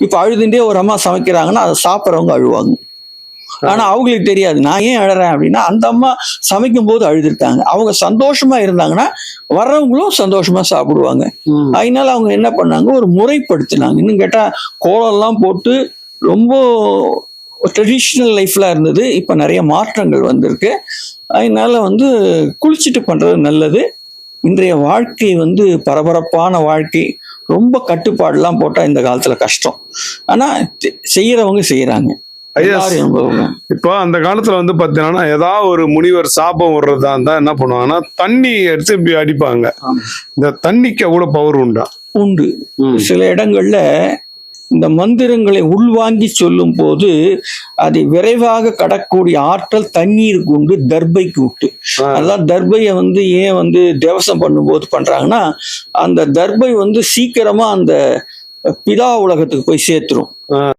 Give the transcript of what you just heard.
இப்ப அழுதுண்டே ஒரு அம்மா சமைக்கிறாங்கன்னா அதை சாப்பிட்றவங்க அழுவாங்க. ஆனா அவங்களுக்கு தெரியாது. நான் ஏன் அழறேன் அப்படின்னா அந்த அம்மா சமைக்கும் போது அழுதுருக்காங்க அவங்க சந்தோஷமா இருந்தாங்கன்னா வர்றவங்களும் சந்தோஷமா சாப்பிடுவாங்க. அதனால அவங்க என்ன பண்ணாங்க? ஒரு முறைப்படுத்தினாங்க. இன்னும் கேட்டா கோலம்லாம் போட்டு ரொம்ப ட்ரெடிஷ்னல் லைஃப்ல இருந்தது. இப்போ நிறைய மாற்றங்கள் வந்திருக்கு. அதனால வந்து குளிச்சுட்டு பண்றது நல்லது. இன்றைய வாழ்க்கை வந்து பரபரப்பான வாழ்க்கை. ரொம்ப கட்டுப்பாடுலாம் போட்டா இந்த காலத்துல கஷ்டம். ஆனா தெ- செய்யறவங்க செய்யறாங்க. ஐயா, எல்லாரும் அனுபவம். இப்போ அந்த காலத்துல வந்து பாத்தீங்கன்னா ஏதாவது ஒரு முனிவர் சாபம் விடுறதா இருந்தா என்ன பண்ணுவாங்கன்னா தண்ணி எடுத்து இப்படி அடிப்பாங்க. இந்த தண்ணிக்கு அவ்வளவு பவர் உண்டா? உண்டு. சில இடங்கள்ல இந்த மந்திரங்களை உள்வாங்கி சொல்லும் போது அதை விரைவாக கடக்கூடிய ஆற்றல் தண்ணீருக்கு உண்டு தர்பைக்கு உண்டு. ஆ. அதான் தர்பையை வந்து ஏன் வந்து தேவசம் பண்ணும்போது பண்றாங்கன்னா அந்த தர்பை வந்து சீக்கிரமா அந்த பிதா உலகத்துக்கு போய் சேர்த்துரும்.